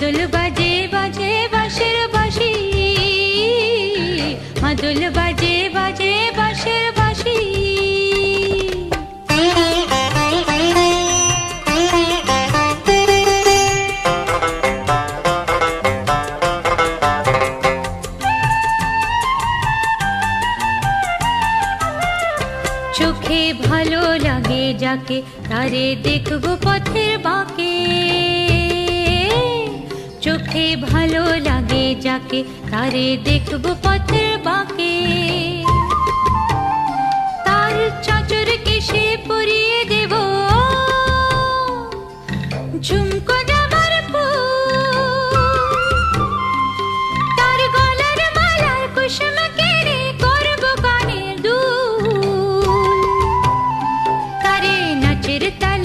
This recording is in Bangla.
মাদল বাজে বাজে, বাঁশের বাঁশি। মাদল বাজে বাজে, বাঁশের বাসি চোখে ভালো লাগে যাকে, তারে দেখব পথের বাঁকে। চোখে ভালো লাগে যাকে, তারে দেখব পথের বাঁকে। তার চাচর কেশে পরিয়ে দেব। ঝুমকো যাবার তার গলার মালার কুসুম কেড়ে করব কানের তার